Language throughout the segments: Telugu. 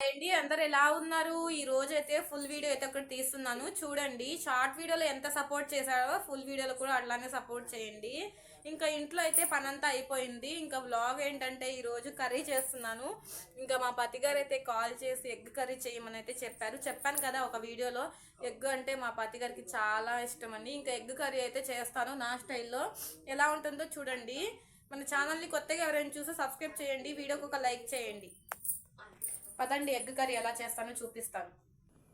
అండి అందరు ఎలా ఉన్నారు? ఈ రోజు అయితే ఫుల్ వీడియో అయితే ఒకటి తీస్తున్నాను. చూడండి షార్ట్ వీడియోలో ఎంత సపోర్ట్ చేశారో ఫుల్ వీడియోలో కూడా అట్లానే సపోర్ట్ చేయండి. ఇంకా ఇంట్లో అయితే పనంతా అయిపోయింది. ఇంకా బ్లాగ్ ఏంటంటే ఈరోజు కర్రీ చేస్తున్నాను. ఇంకా మా పతి గారు అయితే కాల్ చేసి ఎగ్ కర్రీ చేయమని అయితే చెప్పారు. చెప్పాను కదా ఒక వీడియోలో ఎగ్ అంటే మా పతి గారికి చాలా ఇష్టం అండి. ఇంకా ఎగ్ కర్రీ అయితే చేస్తాను నా స్టైల్లో. ఎలా ఉంటుందో చూడండి. మన ఛానల్ని కొత్తగా ఎవరైనా చూసి సబ్స్క్రైబ్ చేయండి. వీడియోకి ఒక లైక్ చేయండి. పదండి ఎగ్ కర్రీ ఎలా చేస్తానో చూపిస్తాను.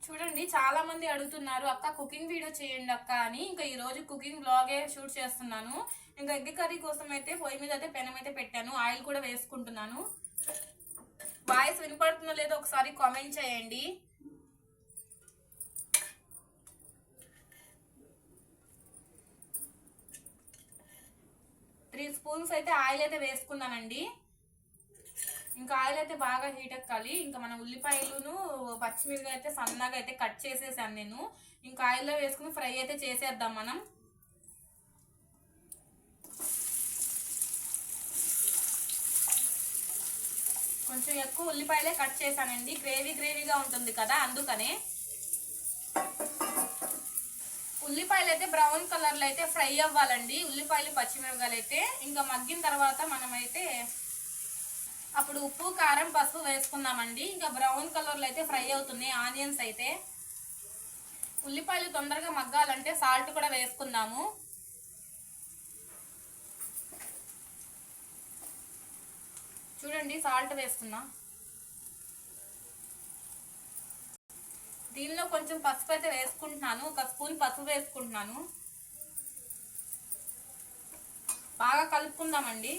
చూడండి చాలా మంది అడుగుతున్నారు అక్క కుకింగ్ వీడియో చేయండి అక్క అని. ఇంకా ఈ రోజు కుకింగ్ బ్లాగే షూట్ చేస్తున్నాను. ఇంకా ఎగ్ కర్రీ కోసం అయితే పొయ్యి మీద అయితే పెనం అయితే పెట్టాను. ఆయిల్ కూడా వేసుకుంటున్నాను. వాయిస్ వినపడుతుందో లేదో ఒకసారి కామెంట్ చేయండి. త్రీ స్పూన్స్ అయితే ఆయిల్ అయితే వేసుకున్నానండి. ఇంకా ఆయిల్ అయితే బాగా హీట్ ఎక్కాలి. ఇంకా మన ఉల్లిపాయలును పచ్చిమిరపకాయ అయితే సన్నగా అయితే కట్ చేసేసాను నేను. ఇంకా ఆయిల్లో వేసుకుని ఫ్రై అయితే చేసేద్దాం మనం. కొంచెం ఎక్కువ ఉల్లిపాయలే కట్ చేశానండి. గ్రేవీ గ్రేవీగా ఉంటుంది కదా అందుకనే. ఉల్లిపాయలు అయితే బ్రౌన్ కలర్లో అయితే ఫ్రై అవ్వాలండి. ఉల్లిపాయలు పచ్చిమిరపకాయలు అయితే. ఇంకా మగ్గిన తర్వాత మనమైతే అప్పుడు ఉప్పు కారం పసుపు వేసుకుందామండి. ఇంకా బ్రౌన్ కలర్లో అయితే ఫ్రై అవుతుంది ఆనియన్స్ అయితే. ఉల్లిపాయలు తొందరగా మగ్గాలంటే సాల్ట్ కూడా వేసుకుందాము. చూడండి సాల్ట్ వేస్తున్నా దీనిలో కొంచెం పసుపు అయితే వేసుకుంటున్నాను. ఒక స్పూన్ పసుపు వేసుకుంటున్నాను. బాగా కలుపుకుందామండి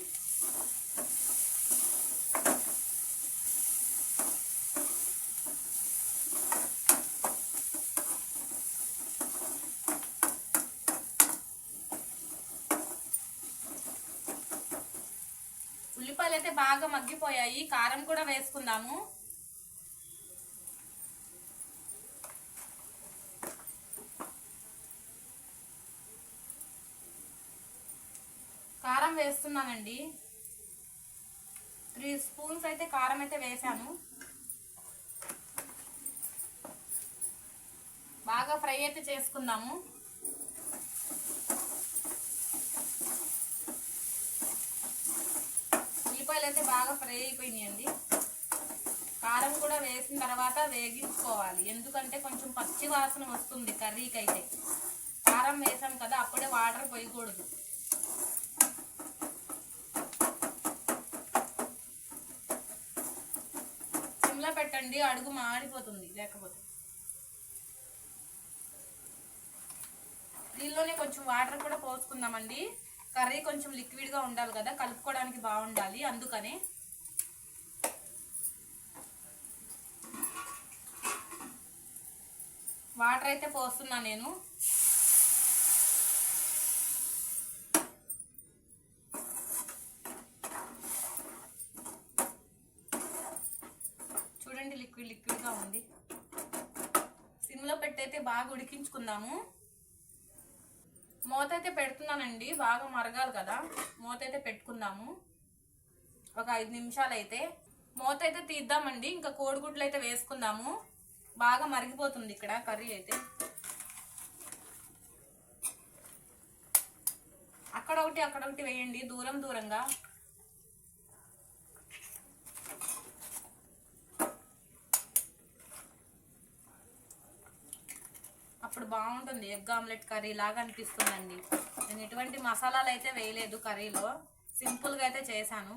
ఉల్లిపాయలు అయితే బాగా మగ్గిపోయాయి. కారం కూడా వేసుకుందాము. కారం వేస్తున్నానండి. త్రీ స్పూన్స్ అయితే కారం అయితే వేసాను. బాగా ఫ్రై అయితే చేసుకుందాము. ఉల్లిపాయలు అయితే బాగా ఫ్రై అయిపోయినాయండి. కారం కూడా వేసిన తర్వాత వేగించుకోవాలి. ఎందుకంటే కొంచెం పచ్చి వాసన వస్తుంది కర్రీకి అయితే కారం వేసాం కదా అప్పుడే వాటర్ పోయకూడదు. సిమ్లో పెట్టండి అడుగు మాడిపోతుంది లేకపోతే. దీనిలోనే కొంచెం వాటర్ కూడా పోసుకుందామండి. కర్రీ కొంచెం లిక్విడ్గా ఉండాలి కదా కలుపుకోవడానికి బాగుండాలి అందుకనే. వాటర్ అయితే పోస్తున్నా నేను. చూడండి లిక్విడ్ లిక్విడ్గా ఉంది. సిమ్లో పెట్టయితే బాగా ఉడికించుకుందాము. మూత అయితే పెడుతున్నానండి బాగా మరగాలి కదా. మూత అయితే పెట్టుకుందాము. ఒక ఐదు నిమిషాలు అయితే మూత అయితే తీద్దామండి ఇంకా కోడిగుడ్లు అయితే వేసుకుందాము. బాగా మరిగిపోతుంది ఇక్కడ కర్రీ అయితే. అక్కడ ఒకటి అక్కడ ఒకటి వేయండి దూరం దూరంగా. అప్పుడు బాగుంటుంది ఎగ్ ఆమ్లెట్ కర్రీ లాగా అనిపిస్తుందండి. నేను ఎటువంటి మసాలాలు అయితే వేయలేదు కర్రీలో. సింపుల్గా అయితే చేశాను.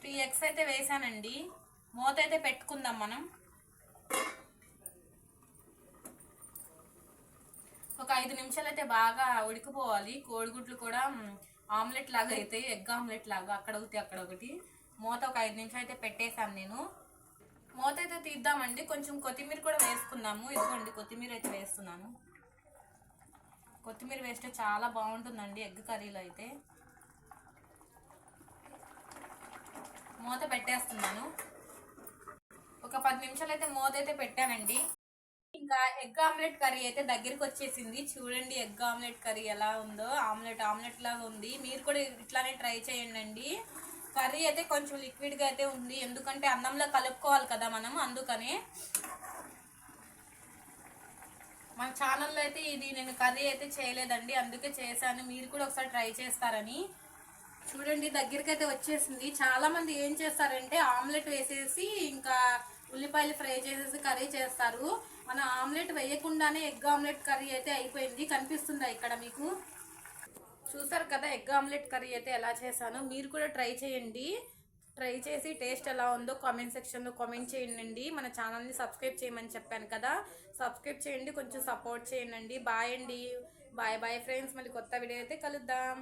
త్రీ ఎగ్స్ అయితే వేసానండి మూత అయితే పెట్టుకుందాం మనం. ఒక ఐదు నిమిషాలు అయితే బాగా ఉడికిపోవాలి. కోడిగుడ్లు కూడా ఆమ్లెట్ లాగా అయితే ఎగ్ ఆమ్లెట్ లాగా అక్కడ ఒకటి అక్కడ ఒకటి. మూత ఒక ఐదు నిమిషాలు అయితే పెట్టేశాను నేను. మూత అయితే తీద్దామండి. కొంచెం కొత్తిమీర కూడా వేసుకున్నాము. ఇదిగోండి కొత్తిమీర అయితే వేస్తున్నాను. కొత్తిమీర వేస్తే చాలా బాగుంటుందండి ఎగ్ కర్రీలో అయితే. మూత పెట్టేస్తున్నాను. ఒక పది నిమిషాలు అయితే మూత అయితే పెట్టానండి. ఇంకా ఎగ్ ఆమ్లెట్ కర్రీ అయితే దగ్గరికి వచ్చేసింది. చూడండి ఎగ్ ఆమ్లెట్ కర్రీ ఎలా ఉందో. ఆమ్లెట్ ఆమ్లెట్ లాగా ఉంది. మీరు కూడా ఇట్లానే ట్రై చేయండి కర్రీ అయితే కొంచెం లిక్విడ్గా అయితే ఉంది. ఎందుకంటే అన్నంలో కలుపుకోవాలి కదా మనం అందుకని. మన ఛానల్లో అయితే ఇది నేను కర్రీ అయితే చేయలేదండి. అందుకే చేశాను. మీరు కూడా ఒకసారి ట్రై చేస్తారని. చూడండి దగ్గరికి అయితే వచ్చేసింది. చాలామంది ఏం చేస్తారంటే ఆమ్లెట్ వేసేసి ఇంకా ఉల్లిపాయలు ఫ్రై చేసేసి కర్రీ చేస్తారు. మన ఆమ్లెట్ వేయకుండానే ఎగ్ ఆమ్లెట్ కర్రీ అయితే అయిపోయింది. కనిపిస్తుందా ఇక్కడ మీకు? చూసారు కదా ఎగ్ ఆమ్లెట్ కర్రీ అయితే ఎలా చేశాను? మీరు కూడా ట్రై చేయండి. ట్రై చేసి టేస్ట్ ఎలా ఉందో కామెంట్ సెక్షన్లో కామెంట్ చేయండి. మన ఛానల్ని సబ్స్క్రైబ్ చేయమని చెప్పాను కదా. సబ్స్క్రైబ్ చేయండి కొంచెం సపోర్ట్ చేయండి. బాయ్ అండి. Bye bye friends. మళ్ళీ కొత్త వీడియో అయితే కలుద్దాం.